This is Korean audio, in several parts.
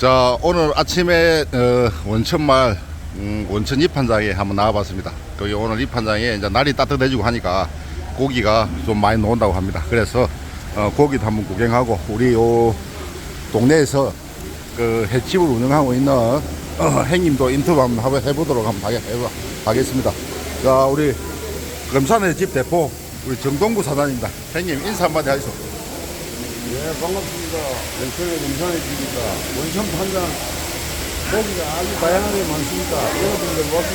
자 오늘 아침에 어, 원천말 음, 원천 입한장에 한번 나와봤습니다. 거기 오늘 입한장에 이제 날이 따뜻해지고 하니까 고기가 좀 많이 나온다고 합니다. 그래서 어, 고기도 한번 구경하고 우리 요 동네에서 그 횟집을 운영하고 있는 어, 행님도 인터뷰 한번 해보도록 한번 하겠습니다. 자 우리 금산의 집 대표 우리 정동구 사장입니다. 행님 인사 한마디 하시죠. 예, 반갑습니다. 연천의 금산의 집입니다. 원천 판장 고기가 아주 다양하게 많습니다. 여러분들 와서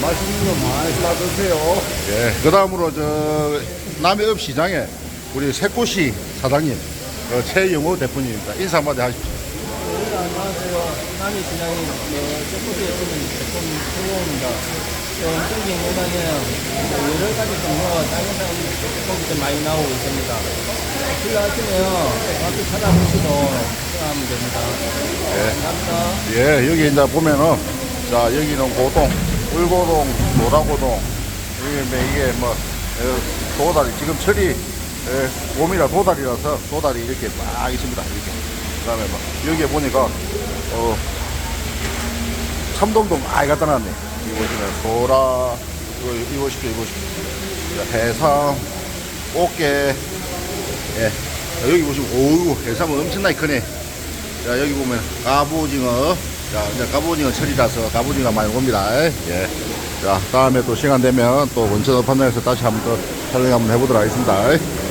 맛있는 거 많이 사드세요. 예, 그 다음으로 저 남해읍 시장에 우리 새꼬시 사장님 어, 최영호 대표님입니다. 인사 한마디 하십시오. 네, 안녕하세요. 남이 시장이 세포트에 있는 제품 소고입니다. 원적인 공간은 여러 가지 종류와 다양한 고기들 많이 나오고 있습니다. 필요하시면 와서 찾아보시고 하면 됩니다. 감사합니다. 예, 여기 이제 보면은 자 여기는 고동, 울고동, 노라고동 뭐 이게 뭐 어, 도다리 지금 철이 예, 봄이라 도다리라서 도다리 이렇게 막 있습니다. 이렇게 그 다음에 뭐 여기에 보니까 어 참동도 많이 갖다 놨네. 보시면 소라 이거 보십시오. 자, 해삼, 꽃게 예. 자, 여기 보시면 오우 해삼은 엄청나게 크네. 자 여기 보면 갑오징어 자 이제 갑오징어 철이라서 갑오징어 많이 옵니다 예. 자 다음에 또 시간 되면 또 원천 어판장에서 다시 한번 더 촬영 한번 해보도록 하겠습니다